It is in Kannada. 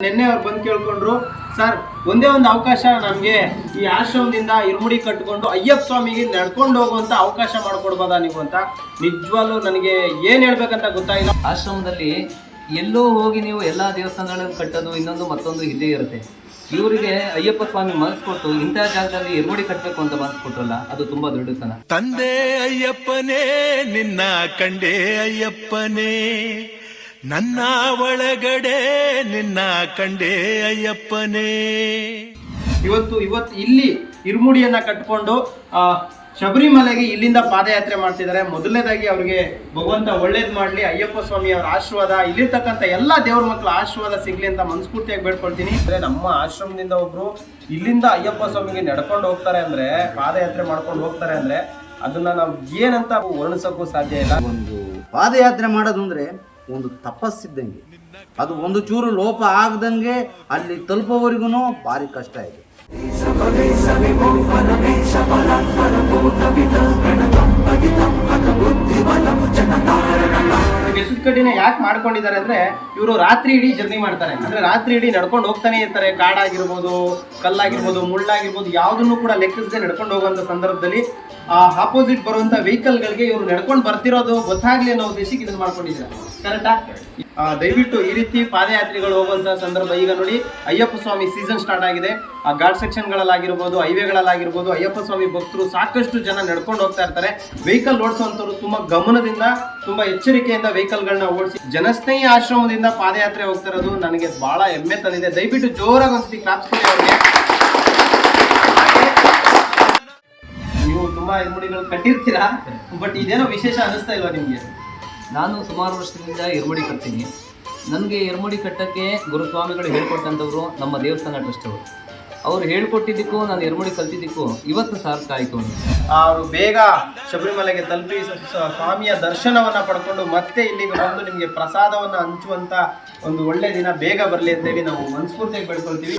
ನಿನ್ನೆ ಅವ್ರು ಬಂದು ಕೇಳ್ಕೊಂಡ್ರು ಸರ್ ಒಂದೇ ಒಂದು ಅವಕಾಶ ನಮಗೆ ಈ ಆಶ್ರಮದಿಂದ ಇರುಮುಡಿ ಕಟ್ಕೊಂಡು ಅಯ್ಯಪ್ಪ ಸ್ವಾಮಿಗೆ ನಡ್ಕೊಂಡು ಹೋಗುವಂತ ಅವಕಾಶ ಮಾಡ್ಕೊಡ್ಬೋದ ನೀವು ಅಂತ? ನಿಜವಾಗ್ಲೂ ನನಗೆ ಏನ್ ಹೇಳ್ಬೇಕಂತ ಗೊತ್ತಾಗಿಲ್ಲ. ಆಶ್ರಮದಲ್ಲಿ ಎಲ್ಲೋ ಹೋಗಿ ನೀವು ಎಲ್ಲ ದೇವಸ್ಥಾನಗಳನ್ನು ಕಟ್ಟೋದು ಇನ್ನೊಂದು ಮತ್ತೊಂದು ಇದ್ದೇ ಇರುತ್ತೆ. ಇವರಿಗೆ ಅಯ್ಯಪ್ಪ ಸ್ವಾಮಿ ಮನಸ್ಸು ಕೊಟ್ಟು ಇಂತಹ ಜಾಗದಲ್ಲಿ ಇರುಮುಡಿ ಕಟ್ಟಬೇಕು ಅಂತ ಮನಸ್ಸು ಕೊಟ್ರಲ್ಲ ಅದು ತುಂಬಾ ದೊಡ್ಡತನ. ತಂದೆ ಅಯ್ಯಪ್ಪನೇ ನಿನ್ನ ಕಂಡೆ ಅಯ್ಯಪ್ಪನೇ. ನನ್ನ ಒಳಗಡೆ ನಿನ್ನ ಕಂಡೆ ಅಯ್ಯಪ್ಪನೇ. ಇವತ್ತು ಇವತ್ತು ಇಲ್ಲಿ ಇರುಮುಡಿಯನ್ನ ಕಟ್ಕೊಂಡು ಆ ಶಬರಿಮಲೆಗೆ ಇಲ್ಲಿಂದ ಪಾದಯಾತ್ರೆ ಮಾಡ್ತಿದ್ದಾರೆ. ಮೊದಲನೇದಾಗಿ ಅವ್ರಿಗೆ ಭಗವಂತ ಒಳ್ಳೇದು ಮಾಡ್ಲಿ ಅಯ್ಯಪ್ಪ ಸ್ವಾಮಿ ಅವರ ಆಶೀರ್ವಾದ ಇಲ್ಲಿರ್ತಕ್ಕಂಥ ಎಲ್ಲ ದೇವ್ರ ಮಕ್ಕಳ ಆಶೀರ್ವಾದ ಸಿಗ್ಲಿ ಅಂತ ಮನಸ್ಫೂರ್ತಿಯಾಗಿ ಬೇಡ್ಕೊಳ್ತೀನಿ. ಅಂದ್ರೆ ನಮ್ಮ ಆಶ್ರಮದಿಂದ ಒಬ್ರು ಇಲ್ಲಿಂದ ಅಯ್ಯಪ್ಪ ಸ್ವಾಮಿಗೆ ನಡ್ಕೊಂಡು ಹೋಗ್ತಾರೆ ಅಂದ್ರೆ ಪಾದಯಾತ್ರೆ ಮಾಡ್ಕೊಂಡು ಹೋಗ್ತಾರೆ ಅಂದ್ರೆ ಅದನ್ನ ನಾವು ಏನಂತ ವರ್ಣಿಸೋಕ್ಕೂ ಸಾಧ್ಯ ಇಲ್ಲ. ಒಂದು ಪಾದಯಾತ್ರೆ ಮಾಡೋದು ಅಂದ್ರೆ ಒಂದು ತಪಸ್ಸಿದ್ದಂಗೆ. ಅದು ಒಂದು ಚೂರು ಲೋಪ ಆಗದಂಗೆ ಅಲ್ಲಿ ತಲುಪೋವರೆಗೂ ಭಾರಿ ಕಷ್ಟ ಇದೆ. ಕಡಿನ ಯಾಕೆ ಮಾಡ್ಕೊಂಡಿದ್ದಾರೆ ಅಂದ್ರೆ ಇವರು ರಾತ್ರಿ ಇಡೀ ಜರ್ನಿ ಮಾಡ್ತಾರೆ. ಅಂದ್ರೆ ರಾತ್ರಿ ಇಡೀ ನಡ್ಕೊಂಡು ಹೋಗ್ತಾನೆ ಇರ್ತಾರೆ. ಕಾಡಾಗಿರ್ಬೋದು, ಕಲ್ಲಾಗಿರ್ಬೋದು, ಮುಳ್ಳಾಗಿರ್ಬೋದು, ಯಾವ್ದನ್ನು ಕೂಡ ಲೆಕ್ಕಿಸದೆ ನಡ್ಕೊಂಡು ಹೋಗುವಂತ ಸಂದರ್ಭದಲ್ಲಿ ಆ ಆಪೋಸಿಟ್ ಬರುವಂತ ವೆಹಿಕಲ್ ಗಳಿಗೆ ಇವರು ನಡ್ಕೊಂಡು ಬರ್ತಿರೋದು ಗೊತ್ತಾಗ್ಲಿ ಅನ್ನೋ ಉದ್ದೇಶಕ್ಕೆ ಇದನ್ನ ಮಾಡ್ಕೊಂಡಿದ್ದಾರೆ. ಕರೆಕ್ಟಾ ದಯವಿಟ್ಟು ಈ ರೀತಿ ಪಾದಯಾತ್ರಿಗಳು ಹೋಗುವಂತ ಸಂದರ್ಭ ಈಗ ನೋಡಿ, ಅಯ್ಯಪ್ಪ ಸ್ವಾಮಿ ಸೀಸನ್ ಸ್ಟಾರ್ಟ್ ಆಗಿದೆ. ಆ ಘಾಟ್ ಸೆಕ್ಷನ್ ಗಳಲ್ಲಾಗಿರ್ಬೋದು ಹೈವೇಗಳಲ್ಲಾಗಿರ್ಬೋದು ಅಯ್ಯಪ್ಪ ಸ್ವಾಮಿ ಭಕ್ತರು ಸಾಕಷ್ಟು ಜನ ನಡ್ಕೊಂಡು ಹೋಗ್ತಾ ಇರ್ತಾರೆ. ವೆಹಿಕಲ್ ಓಡಿಸುವಂತವ್ರು ತುಂಬಾ ಗಮನದಿಂದ, ತುಂಬಾ ಎಚ್ಚರಿಕೆಯಿಂದ ವೆಹಿಕಲ್ ಗಳನ್ನ ಓಡಿಸಿ, ಜನಸ್ನೇಹಿ ಆಶ್ರಮದಿಂದ ಪಾದಯಾತ್ರೆ ಹೋಗ್ತಾ ಇರೋದು ನನಗೆ ಬಹಳ ಹೆಮ್ಮೆ ತಂದಿದೆ. ದಯವಿಟ್ಟು ಜೋರಾಗಿ ಒಂದ್ಸತಿ ಕ್ಲಾಪ್ಸ್ ಕೊಡಿ ಅವ್ರಿಗೆ. ಇರ್ಮುಡಿಗಳು ಕಟ್ಟಿರ್ತೀರಾ? ಬಟ್ ಇದೇನೋ ವಿಶೇಷ ಅನಿಸ್ತಾ ಇಲ್ವಾ ನಿಮಗೆ? ನಾನು ಸುಮಾರು ವರ್ಷದಿಂದ ಇರ್ಮುಡಿ ಕಟ್ತೀನಿ. ನನಗೆ ಎರ್ಮುಡಿ ಕಟ್ಟಕ್ಕೆ ಗುರುಸ್ವಾಮಿಗಳು ಹೇಳ್ಕೊಟ್ಟಂಥವ್ರು ನಮ್ಮ ದೇವಸ್ಥಾನ ಟ್ರಸ್ಟ್ ಅವರು. ಅವ್ರು ಹೇಳ್ಕೊಟ್ಟಿದ್ದಕ್ಕೂ ನಾನು ಎರ್ಮುಡಿ ಕಲ್ತಿದ್ದಕ್ಕೂ ಇವತ್ತು ಸಾರ್ಥಕ ಆಯಿತು ಅವರು ಬೇಗ ಶಬರಿಮಲೆಗೆ ತಲುಪಿ ಸ್ವಾಮಿಯ ದರ್ಶನವನ್ನು ಪಡ್ಕೊಂಡು ಮತ್ತೆ ಇಲ್ಲಿಗೆ ಬಂದು ನಿಮಗೆ ಪ್ರಸಾದವನ್ನು ಹಂಚುವಂಥ ಒಂದು ಒಳ್ಳೆಯ ದಿನ ಬೇಗ ಬರಲಿ ಅಂತೇಳಿ ನಾವು ಮನಸ್ಫೂರ್ತಿಯಾಗಿ ಬೆಳ್ಕೊಳ್ತೀವಿ